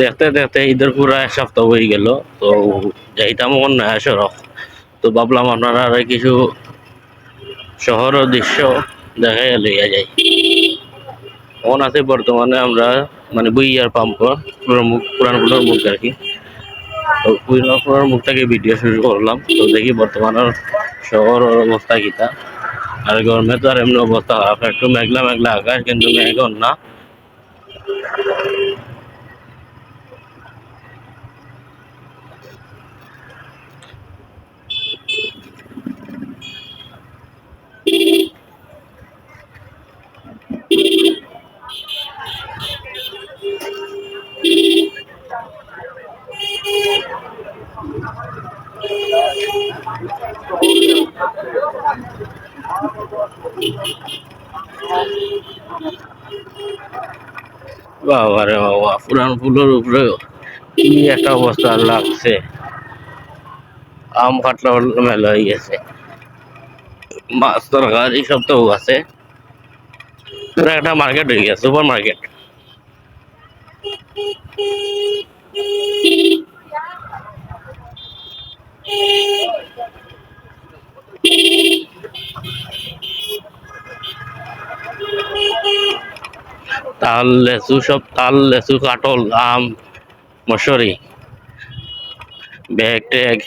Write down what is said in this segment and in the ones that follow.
দেখতে দেখতে ঈদের পুরা এক সপ্তাহ হয়ে গেল, তো যাইতাম না সড়ক তো ভাবলাম আপনারা আর কিছু শহর দৃশ্য দেখাই লইয়া যাই। মন আছে বর্তমানে আমরা মানে বুইয়ার পাম্প মুখ, পুরান পুরান মুখ আর কি। তো পুরান পুরান মুখ থেকে ভিডিও শুরু করলাম, তো দেখি বর্তমানের শহর অবস্থা কিতা। আর গরমে তো আর এমনি অবস্থা, একটু মেঘলা মেঘলা আকাশ, কিন্তু মেঘন না বাবা রে বাবা, পুরান ফুলের উপরে কি একটা অবস্থা লাগছে। আম কাটলা মেলা হয়ে গেছে। মাছ তরকারি সব তো আছে। একটা মার্কেট হয়ে গেছে সুপার মার্কেট তাল, লেচু সব তাল, লেচু, কাটল, আম মশরি ব্যাগ, ট্যাগ,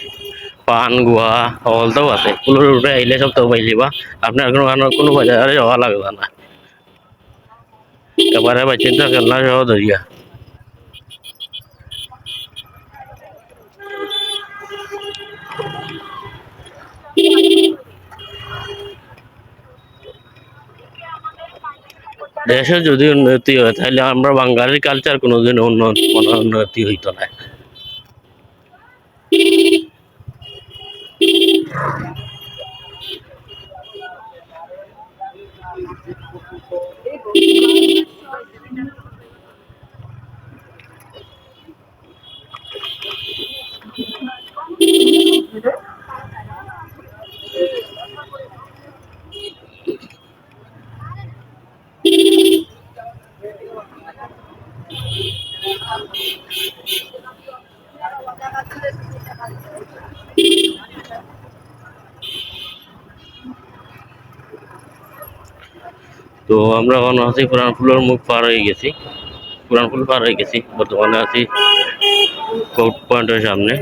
পান, গুহা হলটাও আছে। ফুলের উপরে আইলে সব তো পাই যাবা আপনার কোনো কোনো বাজারে যাওয়া লাগবে না। এবারে বাচ্চিন্তা খেলনা সহ ধরিয়া। দেশে যদি উন্নতি হয় তাহলে আমরা বাঙালির কালচার কোনোদিন উন্নতি কোনো উন্নতি হইতো না। তো আমরা এখন আছি পুরান ফুলের মুখ পার হয়ে গেছি। পুরান ফুল পার হয়ে গেছি। বর্তমানে আছি কোর্ট পয়েন্টের সামনে।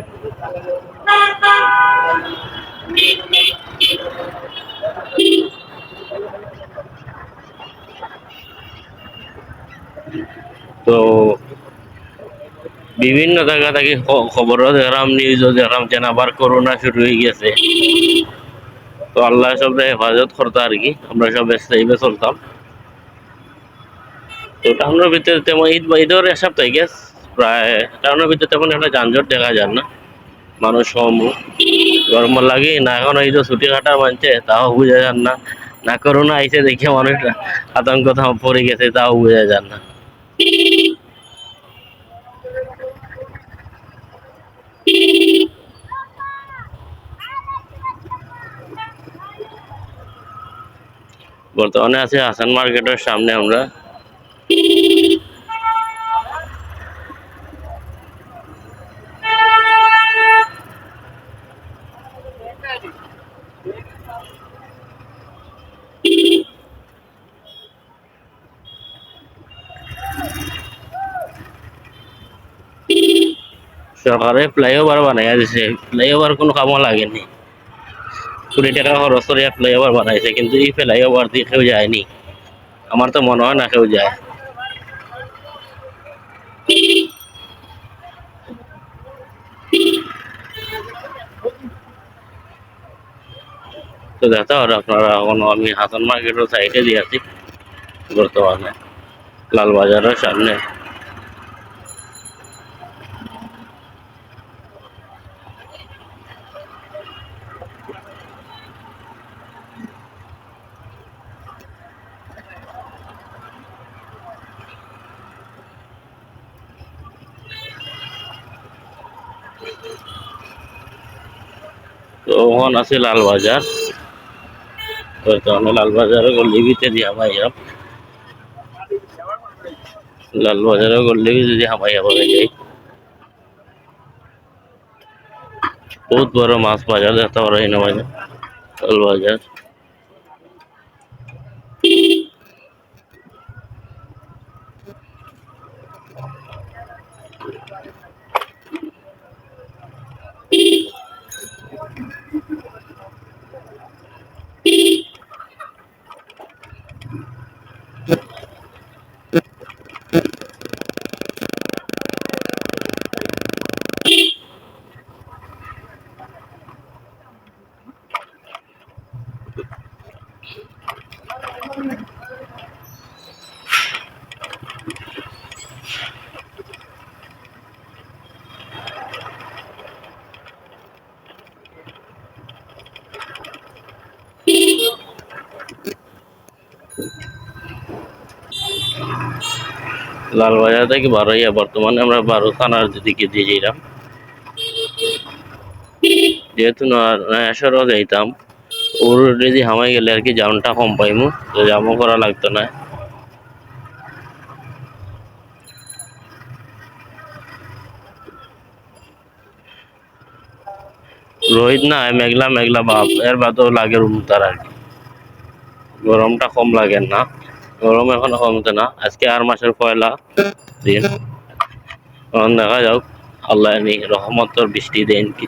তো বিভিন্ন জায়গা থেকে খ- খবরও দেখলাম নিউজও দেখলাম যেন আবার করোনা শুরু হয়ে গেছে। তো আল্লাহ সব হেফাজত করতো আর কি। আমরা সব সেইভাবে চলতাম। তো টাউনের ভিতরে তেমন ঈদ বা ঈদের এক সপ্তাহ গেছ প্রায় টাউনের ভিতরে তেমন একটা যানজট দেখা যায় না। মানুষ কম। গরম লাগে, না এখন এই যে ছুটি কাটার মানছে, তাও বোঝা যান না। না করোনা আইসে দেখে মানুষ আতঙ্ক পড়ে গেছে, তাও বোঝা যান না। বর্তমানে আছে হাসান মার্কেটের সামনে আমরা। সরকারে ফ্লাইওভার বানাইয়া দিছে ফ্লাইওভার কোনো কামও লাগেনি। কোটি টাকা খরচ করে ফ্লাইওভার বানাইছে, কিন্তু এই ফ্লাইওভার দিয়ে কেউ যায়নি। আমার তো মনে হয় না কেউ যায়। তো দেখতে পারো আপনারা এখন আমি হাসান মার্কেটের সাইডে দিয়ে আছি বর্তমানে। লালবাজারের সামনে। তো ওখান আছে লালবাজার। বর্তমানে লালবাজারে গল্লি ভিতরে দিয়া ভাইরা লাল বাজারও করলে যদি হামাইয়া পাবে যাই বহুত বড় মাছ বাজার, দেখতে পারো এনে বাজার লাল বাজার লালবাজার থেকে বারোইয়া বর্তমানে আমরা বারো থানার দিকে দিয়ে যাইলাম। যেহেতু নয়াসরও যাইতাম ওর যদি হামাই গেলে আর কি জামটা কম পাইমু, তো জামও করা লাগতো না। রোহিত না, মেঘলা মেঘলা বাপ, এর বাদেও লাগে রুম তার আর কি। গরমটা কম লাগে না। গরম এখনও কমতে না। আজকে আর মাসের পয়লা দিন। এখন দেখা যাক, আল্লাহ নি রহমতর বৃষ্টি দেন কি।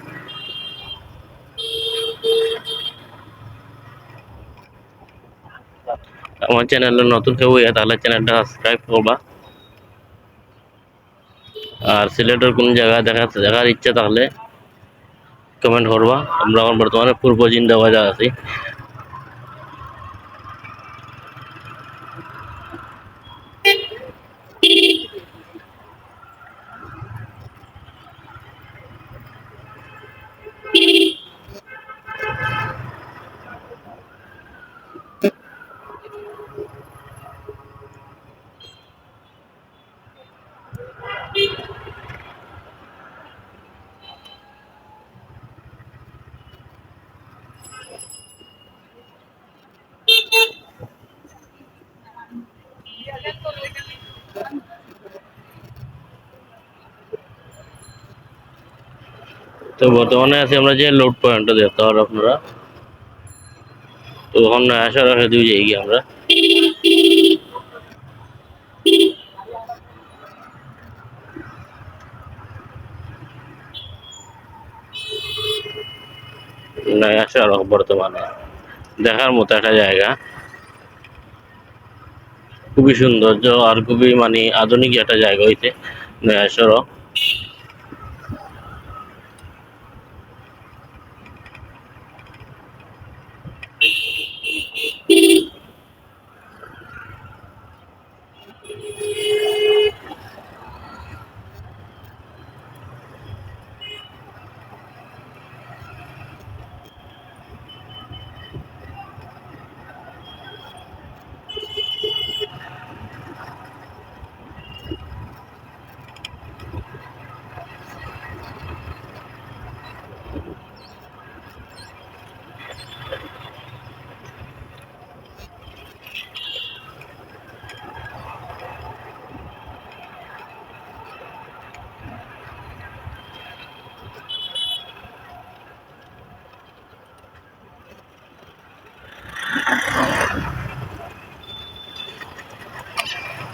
আমার চ্যানেলে নতুন কেউ হইয়া তাহলে চ্যানেলটা সাবস্ক্রাইব করবা। আর সিলেটের কোন জায়গায় দেখা দেখার ইচ্ছা থাকলে কমেন্ট করবা। আমরা এখন বর্তমানে পূর্ব জিন্দাবাজার আছি। তো বর্তমানে আছি আমরা যে লোড পয়েন্টটা দেখতে পারো আপনারা। তো ওখানে আসার আগে দুই যাই আমরা। নয়া সড়ক বর্তমানে। দেখার মতো একটা জায়গা। খুবই সৌন্দর্য আর খুবই মানে আধুনিক একটা জায়গা হইতে নয়া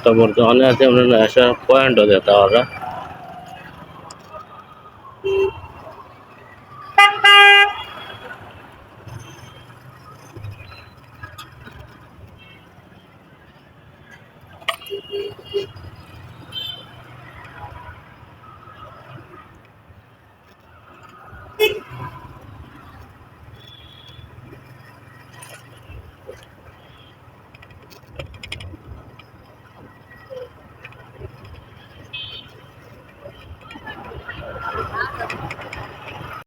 সড়ক তো বর্তমানে আছে আমরা নয়া পয়েন্টও দেখতে